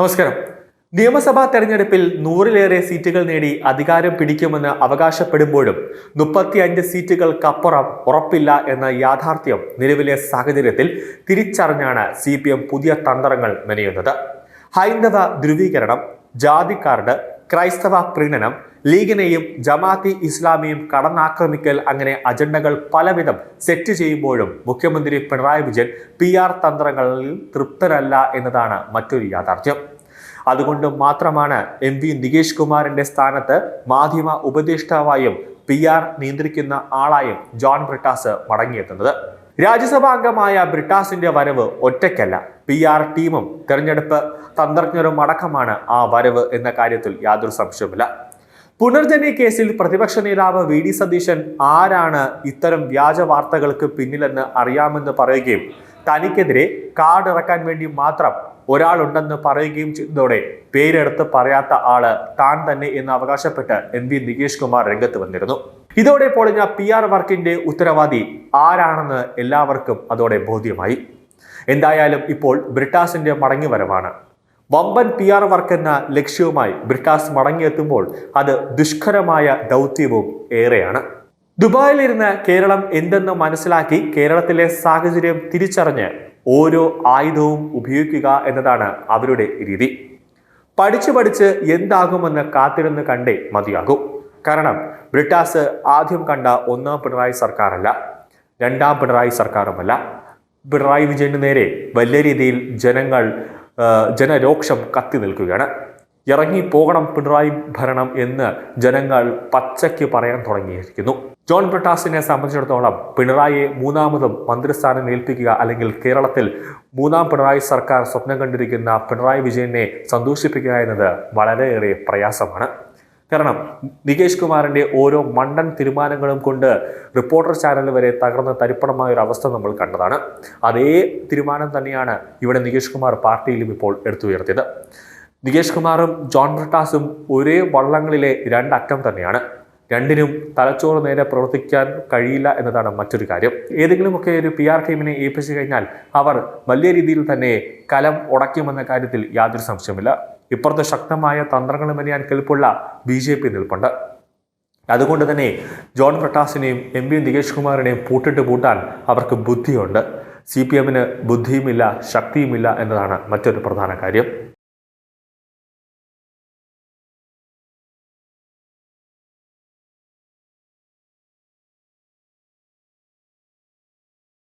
നമസ്കാരം. നിയമസഭാ തെരഞ്ഞെടുപ്പിൽ നൂറിലേറെ സീറ്റുകൾ നേടി അധികാരം പിടിക്കുമെന്ന് അവകാശപ്പെടുമ്പോഴും മുപ്പത്തിയഞ്ച് സീറ്റുകൾക്കപ്പുറം ഉറപ്പില്ല എന്ന യാഥാർത്ഥ്യം നിലവിലെ സാഹചര്യത്തിൽ തിരിച്ചറിഞ്ഞാണ് സി പുതിയ തന്ത്രങ്ങൾ മെനയുന്നത്. ഹൈന്ദവ ധ്രുവീകരണം ജാതി ക്രൈസ്തവ പ്രീണനം ലീഗിനെയും ജമാഅത്തി ഇസ്ലാമിയും കടന്നാക്രമിക്കൽ അങ്ങനെ അജണ്ടകൾ പലവിധം സെറ്റ് ചെയ്യുമ്പോഴും മുഖ്യമന്ത്രി പിണറായി വിജയൻ പി തന്ത്രങ്ങളിൽ തൃപ്തരല്ല എന്നതാണ് മറ്റൊരു യാഥാർത്ഥ്യം. അതുകൊണ്ട് മാത്രമാണ് എം വി നികേഷ് കുമാറിന്റെ സ്ഥാനത്ത് മാധ്യമ ഉപദേഷ്ടാവായും പി ആർ നിയന്ത്രിക്കുന്ന ആളായും ജോൺ ബ്രിട്ടാസ് മടങ്ങിയെത്തുന്നത്. രാജ്യസഭാ അംഗമായ ബ്രിട്ടാസിന്റെ വരവ് ഒറ്റയ്ക്കല്ല. പി ആർ ടീമും തെരഞ്ഞെടുപ്പ് തന്ത്രജ്ഞരും അടക്കമാണ് ആ വരവ് എന്ന കാര്യത്തിൽ യാതൊരു സംശയവുമില്ല. പുനർജനി കേസിൽ പ്രതിപക്ഷ നേതാവ് വി ഡി സതീശൻ ആരാണ് ഇത്തരം വ്യാജ വാർത്തകൾക്ക് പിന്നിലെന്ന് അറിയാമെന്ന് പറയുകയും തനിക്കെതിരെ കാർഡ് ഇറക്കാൻ വേണ്ടി മാത്രം ഒരാളുണ്ടെന്ന് പറയുകയും ചെയ്തതോടെ പേരെടുത്ത് പറയാത്ത ആൾ താൻ തന്നെ എന്ന് അവകാശപ്പെട്ട് എം വി നികേഷ് കുമാർ രംഗത്ത് വന്നിരുന്നു. ഇതോടെ പൊളിഞ്ഞ പി ആർ വർക്കിന്റെ ഉത്തരവാദി ആരാണെന്ന് എല്ലാവർക്കും അതോടെ ബോധ്യമായി. എന്തായാലും ഇപ്പോൾ ബ്രിട്ടാസിന്റെ മടങ്ങിവരവാണ്. വമ്പൻ പി ആർ വർക്ക് എന്ന ലക്ഷ്യവുമായി ബ്രിട്ടാസ് മടങ്ങിയെത്തുമ്പോൾ അത് ദുഷ്കരമായ ദൗത്യവും ഏറെയാണ്. ദുബായിലിരുന്ന് കേരളം എന്തെന്ന് മനസ്സിലാക്കി കേരളത്തിലെ സാഹചര്യം തിരിച്ചറിഞ്ഞ് ഓരോ ആയുധവും ഉപയോഗിക്കുക എന്നതാണ് അവരുടെ രീതി. പഠിച്ചു പഠിച്ച് എന്താകുമെന്ന് കാത്തിരുന്ന് കണ്ടേ മതിയാകും. കാരണം ബ്രിട്ടാസ് ആദ്യം കണ്ട ഒന്നാം പിണറായി സർക്കാരല്ല രണ്ടാം പിണറായി സർക്കാരുമല്ല. പിണറായി വിജയന് നേരെ വലിയ രീതിയിൽ ജനങ്ങൾ ജനരോക്ഷം കത്തി നിൽക്കുകയാണ്. ഇറങ്ങി പോകണം പിണറായി ഭരണം എന്ന് ജനങ്ങൾ പച്ചയ്ക്ക് പറയാൻ തുടങ്ങിയിരിക്കുന്നു. ജോൺ ബ്രിട്ടാസിനെ സംബന്ധിച്ചിടത്തോളം പിണറായിയെ മൂന്നാമതും മന്ത്രിസ്ഥാനം ഏൽപ്പിക്കുക അല്ലെങ്കിൽ കേരളത്തിൽ മൂന്നാം പിണറായി സർക്കാർ സ്വപ്നം കണ്ടിരിക്കുന്ന പിണറായി വിജയനെ സന്തോഷിപ്പിക്കുക എന്നത് വളരെയേറെ പ്രയാസമാണ്. കാരണം നികേഷ് കുമാറിന്റെ ഓരോ മണ്ടൻ തീരുമാനങ്ങളും കൊണ്ട് റിപ്പോർട്ടർ ചാനൽ വരെ തകർന്ന് തരിപ്പണമായ ഒരു അവസ്ഥ നമ്മൾ കണ്ടതാണ്. അതേ തീരുമാനം തന്നെയാണ് ഇവിടെ നികേഷ് കുമാർ പാർട്ടിയിലും ഇപ്പോൾ എടുത്തുയർത്തിയത്. നികേഷ് കുമാറും ജോൺ ബ്രിട്ടാസും ഒരേ വള്ളങ്ങളിലെ രണ്ടറ്റം തന്നെയാണ്. രണ്ടിനും തലച്ചോറ് നേരെ പ്രവർത്തിക്കാൻ കഴിയില്ല എന്നതാണ് മറ്റൊരു കാര്യം. ഏതെങ്കിലുമൊക്കെ ഒരു പി ആർ ടീമിനെ ഏൽപ്പിച്ചു കഴിഞ്ഞാൽ അവർ വലിയ രീതിയിൽ തന്നെ കലം ഉടയ്ക്കുമെന്ന കാര്യത്തിൽ യാതൊരു സംശയമില്ല ഇപ്പുറത്ത് ശക്തമായ തന്ത്രങ്ങൾ മെനയാൻ കെൽപ്പുള്ള ബി ജെ പി നിൽപ്പുണ്ട്. അതുകൊണ്ട് തന്നെ ജോൺ പ്രട്ടാസിനെയും എം പി നികേഷ് കുമാറിനെയും പൂട്ടിട്ട് പൂട്ടാൻ അവർക്ക് ബുദ്ധിയുണ്ട്. സി പി എമ്മിന് ബുദ്ധിയുമില്ല ശക്തിയുമില്ല എന്നതാണ് മറ്റൊരു പ്രധാന കാര്യം.